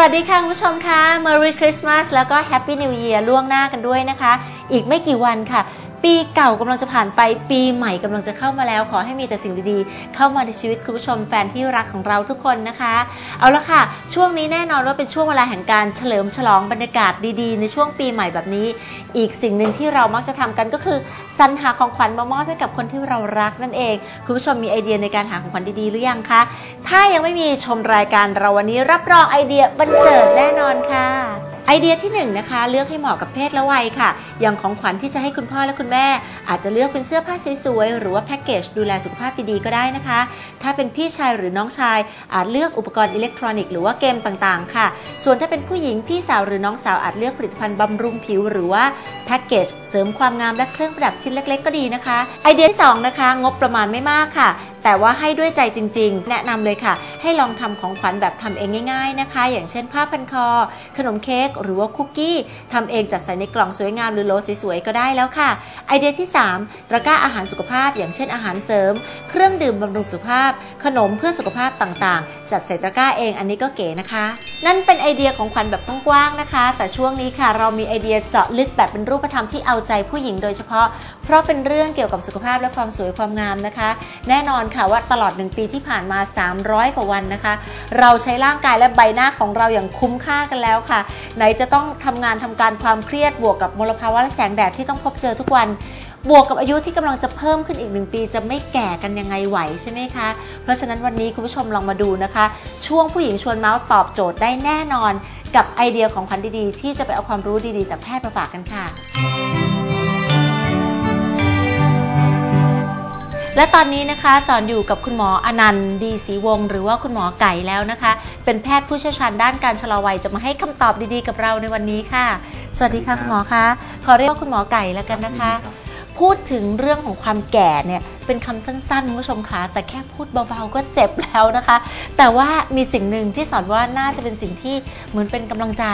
วัสดีค่ะคุณผู้ชมคะ Merry Christmas แล้วก็ Happy New Year ล่วงหน้ากันด้วยนะคะ อีกไม่กี่วันค่ะ ปีเก่ากำลังจะผ่านไปปีใหม่กำลังจะเข้ามาแล้ว ขอให้มีแต่สิ่งดีๆ เข้ามาในชีวิตคุณผู้ชมแฟนที่รักของเราทุกคนนะคะ เอาละค่ะ ช่วงนี้แน่นอนว่าเป็นช่วงเวลาแห่งการเฉลิมฉลองบรรยากาศดีๆ ในช่วงปีใหม่แบบนี้ อีกสิ่งหนึ่งที่เรามักจะทำกันก็คือ สรรหาของขวัญมามอบให้กับคนที่เรารักนั่นเอง คุณผู้ชมมีไอเดียในการหาของขวัญดีๆหรือยังคะ ถ้ายังไม่มีชมรายการเราวันนี้รับรองไอเดียบันเจิดแน่นอนค่ะ ไอเดียที่1นงนะคะเลือกให้เหมาะกับเพศและวัยค่ะ อย่างของขวัญที่จะให้คุณพ่อและคุณแม่ อาจจะเลือกเป็นเสื้อผ้าสวยๆหรือว่าแพ็กเกจดูแลสุขภาพดีๆก็ได้นะคะ ถ้าเป็นพี่ชายหรือน้องชาย อาจเลือกอุปกรณ์อิเล็กทรอนิกส์หรือว่าเกมต่างๆ ค่ะ ส่วนถ้าเป็นผู้หญิงพี่สาวหรือน้องสาวอาจเลือกผลิตภัณฑ์บำรุงผิว หรือว่า แพ็กเกจเสริมความงามและเครื่องประดับชิ้นเล็ก ๆ ก็ดีนะคะ ไอเดียที่สองนะคะ งบประมาณไม่มากค่ะแต่ว่าให้ด้วยใจจริง ๆ แนะนำเลยค่ะ ให้ลองทำของขวัญแบบทำเองง่าย ๆนะคะ อย่างเช่นผ้าพันคอ ขนมเค้กหรือว่าคุกกี้ทำเองจัดใส่ในกล่องสวยงามหรือโลสวยๆก็ได้แล้วค่ะ ไอเดียที่ 3 ตะกร้าอาหารสุขภาพ อย่างเช่นอาหารเสริม เครื่องดื่มบำรุงสุขภาพ ขนมเพื่อสุขภาพต่างๆ จัดใส่ตะกร้าเองอันนี้ก็เก๋นะคะ นั่นเป็นไอเดียของขวัญแบบกว้างๆนะคะ แต่ช่วงนี้ค่ะ เรามีไอเดียเจาะลึกแบบเป็นรูปธรรมที่เอาใจผู้หญิงโดยเฉพาะ เพราะเป็นเรื่องเกี่ยวกับสุขภาพและความสวยความงามนะคะ แน่นอนค่ะว่าตลอด 1 ปีที่ผ่านมา 300 กว่าวันนะคะ เราใช้ร่างกายและใบหน้าของเราอย่างคุ้มค่ากันแล้วค่ะ ไหนจะต้องทำงานทำการความเครียดบวกกับมลภาวะและแสงแดดที่ต้องพบเจอทุกวันบวกกับอายุที่กำลังจะเพิ่มขึ้นอีกหนึ่งปีจะไม่แก่กันยังไงไหวใช่ไหมคะ เพราะฉะนั้นวันนี้คุณผู้ชมลองมาดูนะคะ ช่วงผู้หญิงชวนเมาส์ตอบโจทย์ได้แน่นอน กับไอเดียของขวัญดีๆ ที่จะไปเอาความรู้ดีๆ จากแพทย์มาฝากกันค่ะ และตอนนี้นะคะสอนอยู่กับคุณหมออนันต์ดีศรีวงศ์หรือว่าคุณหมอไก่แล้วนะคะ เป็นแพทย์ผู้เชี่ยวชาญด้านการชะลอวัยจะมาให้คำตอบดีๆกับเราในวันนี้ค่ะ สวัสดีค่ะคุณหมอคะขอเรียกว่าคุณหมอไก่แล้วกันนะคะ พูดถึงเรื่องของความแก่เนี่ยเป็นคำสั้นๆคุณผู้ชมคะแต่แค่พูดเบาๆก็เจ็บแล้วนะคะ แต่ว่ามีสิ่งหนึ่งที่สอนว่าน่าจะเป็นสิ่งที่เหมือนเป็นกำลังใจ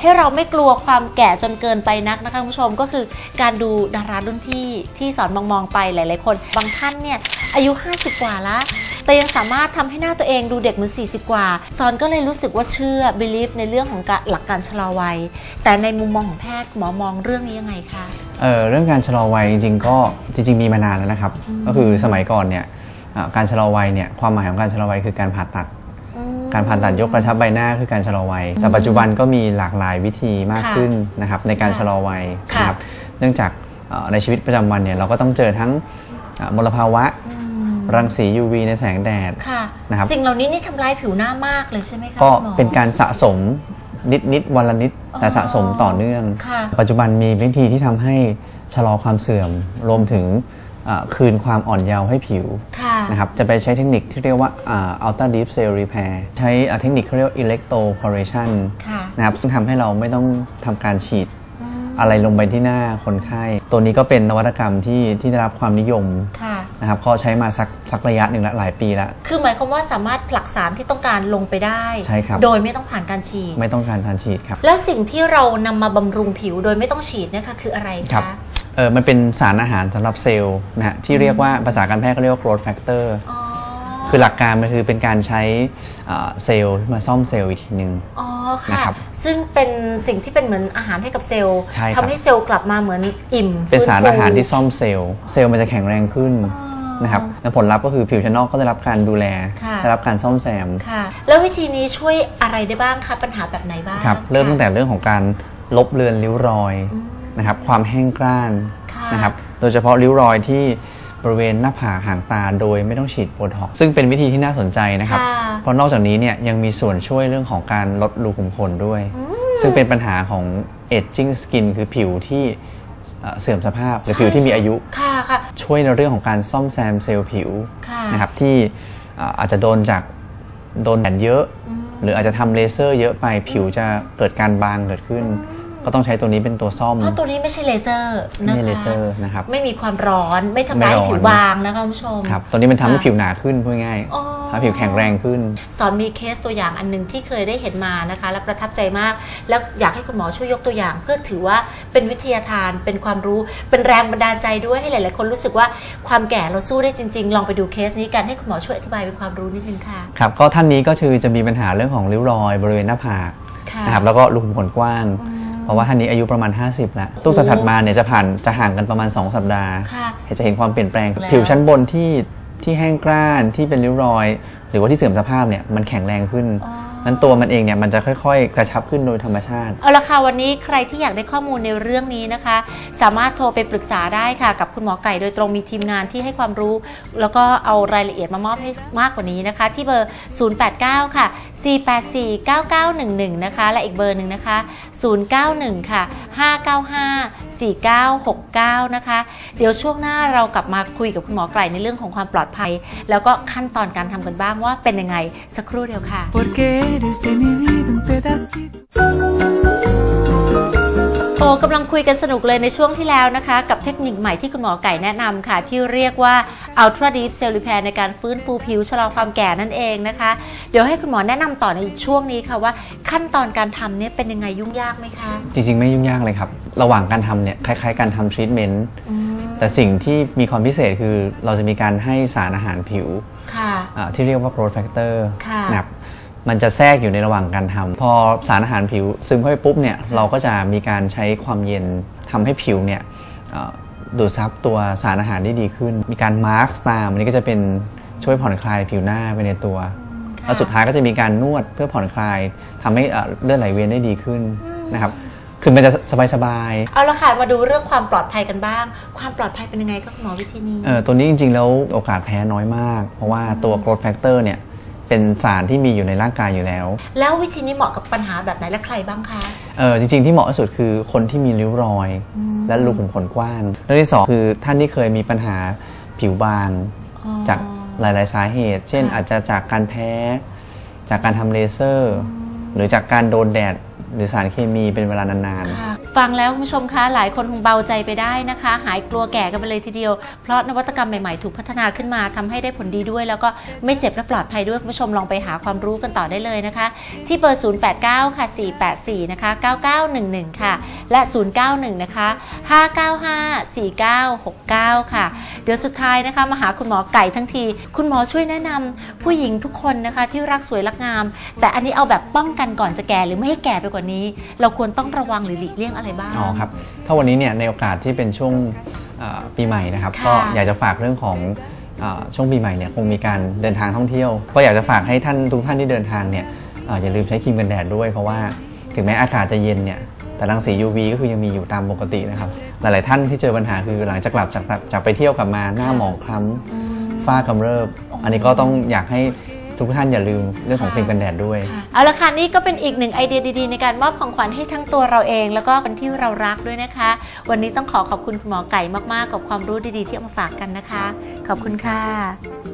ให้เราไม่กลัวความแก่จนเกินไปนักนะคะคุณผู้ชมก็คือการดูดารารุ่นพี่ที่สอนมองๆไปหลายๆคน บางท่านเนี่ยอายุ 50 กว่าแล้ว แต่ยังสามารถทำให้หน้าตัวเองดูเด็กเหมือน 40 กว่า ซอนก็เลยรู้สึกว่าเชื่อ believe ในเรื่องของการหลักการชะลอวัย แต่ในมุมมองของแพทย์หมอมองเรื่องนี้ยังไงคะเอ่อเรื่องการชะลอวัยจริงๆก็จริง ๆ มีมานานแล้วนะครับอืมก็คือสมัยก่อนเนี่ยอ่าการชะลอวัยเนี่ยความหมายของการชะลอวัยคือการผ่าตัดอืมการผ่าตัดยกกระชับใบหน้าคือการชะลอวัย แต่ปัจจุบันก็มีหลากหลายวิธีมากค่ะขึ้นนะครับในการค่ะชะลอวัยค่ะนะครับเนื่องจากเอ่อในชีวิตประจำวันเนี่ยเราก็ต้องเจอทั้งอ่ามลภาวะอืม รังสี UV ในแสงแดด ค่ะนะครับ สิ่งเหล่านี้นี่ทำลายผิวหน้ามากเลยใช่ไหมคะก็คุณหมอ เป็นการสะสมนิดนิดๆวันละนิดแต่อ๋อสะสมต่อเนื่อง ค่ะ ปัจจุบันมีวิธีที่ทำให้ชะลอความเสื่อม รวมถึงอ่าคืนความอ่อนเยาว์ให้ผิวค่ะ นะครับจะไปใช้เทคนิคที่เรียกว่าอ่า ultra deep cell repair ใช้อ่าเทคนิคเขาเรียกว่า electroporation ค่ะนะครับซึ่งทำให้เราไม่ต้องทำการฉีด อืม อะไรลงไปที่หน้าคนไข้ ตัวนี้ก็เป็นนวัตกรรมที่ที่ได้รับความนิยม ค่ะ นะครับก็ใช้มาสักสักระยะหนึ่งละหลายปีแล้วคือหมายความว่าสามารถผลักสารที่ต้องการลงไปได้ ใช่ครับโดยไม่ต้องผ่านการฉีด ไม่ต้องการทานฉีดครับ แล้วสิ่งที่เรานำมาบำรุงผิวโดยไม่ต้องฉีดเนะคะคืออะไรครับคะเออมันเป็นสารอาหารสำหรับเซลล์นะฮะที่เรียกว่าภาษาการแพทย์เขาเรียกว่า growth factor อ๋อคือหลักการมันคือเป็นการใช้อ่าเซลล์มาซ่อมเซลล์อีกทีหนึ่งอ๋อนะค่ะครับซึ่งเป็นสิ่งที่เป็นเหมือนอาหารให้กับเซลล์ใช่ครับทำให้เซลล์กลับมาเหมือนอิ่ม เป็นสารฟื้ฟูอาหารที่ซ่อมเซลล์ เซลล์มันจะแข็งแรงขึ้นอ๋อ นะครับและผลลัพธ์ก็คือผิวชั้นนอกก็ได้รับการดูแล ค่ะ ได้รับการซ่อมแซมค่ะ แล้ววิธีนี้ช่วยอะไรได้บ้างคะปัญหาแบบไหนบ้างครับเริ่มตั้งแต่เรื่องของการลบเลือนริ้วรอยอืม นะครับความแห้งกร้านค่ะ นะครับโดยเฉพาะริ้วรอยที่บริเวณหน้าผากหางตาโดยไม่ต้องฉีดโบท็อกซ์ซึ่งเป็นวิธีที่น่าสนใจนะครับ ค่ะเพราะนอกจากนี้เนี่ยยังมีส่วนช่วยเรื่องของการลดรูขุมขนด้วย อืมซึ่งเป็นปัญหาของ aging skin คือผิวที่ เอ่อเสื่อมสภาพหรือใช่ผิวที่มีอายุค่ะค่ะช่วยในเรื่องของการซ่อมแซมเซลล์ผิวค่ะนะครับที่เอ่ออาจจะโดนจากโดนแดดเยอะอืมหรืออาจจะทำเลเซอร์เยอะไปผิวจะเกิดการบางเกิดขึ้น ก็ต้องใช้ตัวนี้เป็นตัวซ่อมเพราะตัวนี้ไม่ใช่เลเซอร์นะคะไม่เลเซอร์นะครับไม่มีความร้อนไม่ทำร้ายไม่ร้อนผิวบางนะคะคุณผู้ชมครับตัวนี้มันทำให้ค่ะผิวหนาขึ้นพูดง่ายอ๋อ ทำให้ผิวแข็งแรงขึ้น สอนมีเคสตัวอย่างอันหนึงที่เคยได้เห็นมานะคะ และประทับใจมาก แล้วอยากให้คุณหมอช่วยยกตัวอย่าง เพื่อถือว่าเป็นวิทยาทานเป็นความรู้เป็นแรงบันดาลใจด้วยให้หลาย ๆ คนรู้สึกว่าความแก่เราสู้ได้จริง ๆ ลองไปดูเคสนี้กันให้คุณหมอช่วยอธิบายเป็นความรู้นิดนึงค่ะครับก็ท่านนี้ก็คือจะมีปัญหาเรื่องของริ้วรอย บริเวณหน้าผากค่ะนะครับแล้วก็รูขุมขนกว้างอืมเพราะว่าท่านนี้อายุประมาณ 50 แล้วตู้ถัดๆมาเนี่ยจะผ่านจะห่างกันประมาณ 2 สัปดาห์ค่ะจะเห็นความเปลี่ยนแปลงแล้วผิวชั้นบนที่ ที่แห้งกร้านที่เป็นริ้วรอย หรือว่าที่เสื่อมสภาพเนี่ยมันแข็งแรงขึ้น นั้นตัวมันเองเนี่ยมันจะค่อยๆ กระชับขึ้นโดยธรรมชาติ เอาละค่ะวันนี้ใครที่อยากได้ข้อมูลในเรื่องนี้นะคะ สามารถโทรไปปรึกษาได้ค่ะ กับคุณหมอไก่โดยตรงมีทีมงานที่ให้ความรู้ แล้วก็เอารายละเอียดมามอบให้มากกว่านี้นะคะ ที่เบอร์ 089 ค่ะ 484 9911 นะคะ และอีกเบอร์หนึ่งนะคะ 091 ค่ะ 595 4969 นะคะ เดี๋ยวช่วงหน้าเรากลับมาคุยกับคุณหมอไก่ในเรื่องของความปลอดภัย แล้วก็ขั้นตอนการทำกันบ้างว่าเป็นยังไงสักครู่เดียวค่ะ Porque eres de mi vida un pedacito. โอ้กำลังคุยกันสนุกเลยในช่วงที่แล้วนะคะ กับเทคนิคใหม่ที่คุณหมอไก่แนะนำค่ะ ที่เรียกว่า Ultra Deep Cell Repair ในการฟื้นฟูผิวชะลอความแก่นั่นเองนะคะ เดี๋ยวให้คุณหมอแนะนำต่อในช่วงนี้ค่ะว่า ขั้นตอนการทำเนี่ยเป็นยังไงยุ่งยากไหมคะ จริงๆ ไม่ยุ่งยากเลยครับ ระหว่างการทำเนี่ยคล้ายๆ การทำทรีทเมนต์อืมแต่สิ่งที่มีความพิเศษคือเราจะมีการให้สารอาหารผิวค่ะ อ่าที่เรียกว่า growth factor ค่ะ นะครับ มันจะแทรกอยู่ในระหว่างการทำพอสารอาหารผิวซึมเข้าไปปุ๊บเนี่ยเราก็จะมีการใช้ความเย็นทำให้ผิวเนี่ยเอ่อดูดซับตัวสารอาหารได้ดีขึ้น มีการมาร์กตามอันนี้ก็จะเป็นช่วยผ่อนคลายผิวหน้าไปในตัวค่ะแล้วสุดท้ายก็จะมีการนวดเพื่อผ่อนคลายทำให้เอ่อเลือดไหลเวียนได้ดีขึ้นนะครับคือมันจะสบายๆ เอาละค่ะ มาดูเรื่องความปลอดภัยกันบ้าง ความปลอดภัยเป็นยังไงคะคุณหมอวิธีนี้เออตัวนี้จริงๆ แล้วโอกาสแพ้น้อยมาก เพราะว่าตัว growth factor เนี่ย เป็นสารที่มีอยู่ในร่างกายอยู่แล้ว แล้ววิธีนี้เหมาะกับปัญหาแบบไหนและใครบ้างคะ เออจริง ๆ ที่เหมาะที่สุดคือคนที่มีริ้วรอย อืม และรูขุมขนกว้างเรื่องที่สองคือท่านที่เคยมีปัญหาผิวบาง อ๋อ จากหลาย ๆ สาเหตุ เช่น ค่ะอาจจะจากการแพ้ จากการทำเลเซอร์ หรือจากการโดนแดด หรือสารเคมีเป็นเวลานานๆ ค่ะฟังแล้วคุณผู้ชมคะหลายคนคงเบาใจไปได้นะคะ หายกลัวแก่กันไปเลยทีเดียว เพราะนวัตกรรมใหม่ๆ ถูกพัฒนาขึ้นมาทำให้ได้ผลดีด้วย แล้วก็ไม่เจ็บและปลอดภัยด้วยคุณผู้ชมลองไปหาความรู้กันต่อได้เลยนะคะ ที่เบอร์ 089 ค่ะ 484 นะคะ 9911 ค่ะ และ 091 นะคะ 595 4969 ค่ะ เดี๋ยวสุดท้ายนะคะมาหาคุณหมอไก่ทั้งที คุณหมอช่วยแนะนำผู้หญิงทุกคนนะคะ ที่รักสวยรักงาม แต่อันนี้เอาแบบป้องกันก่อนจะแก่หรือไม่ให้แก่ไปกว่านี้ เราควรต้องระวังหรือหลีกเลี่ยงอะไรบ้างอ๋อครับถ้าวันนี้เนี่ยในโอกาสที่เป็นช่วงเอ่อปีใหม่นะครับค่ะก็อยากจะฝากเรื่องของเอ่อช่วงปีใหม่เนี่ยคงมีการเดินทางท่องเที่ยว ก็อยากจะฝากให้ท่านทุกท่านที่เดินทางเนี่ยเอ่ออย่าลืมใช้ครีมกันแดดด้วยเพราะว่าถึงแม้อากาศจะเย็นเนี่ย แต่รังสี UV ก็คือยังมีอยู่ตามปกตินะครับ หลาย ๆ ท่านที่เจอปัญหาคือหลังจากกลับจากจากไปเที่ยวกลับมาหน้าหมองคล้ำฝ้ากำเริบ อันนี้ก็ต้องอยากให้ทุกท่านอย่าลืมเรื่องของครีมกันแดดด้วย เอาละค่ะนี่ก็เป็นอีกหนึ่งไอเดียดีๆ ในการมอบของขวัญให้ทั้งตัวเราเอง แล้วก็คนที่เรารักด้วยนะคะ วันนี้ต้องขอขอบคุณคุณหมอไก่มากๆ กับความรู้ดีๆ ที่เอามาฝากกันนะคะ ขอบคุณค่ะ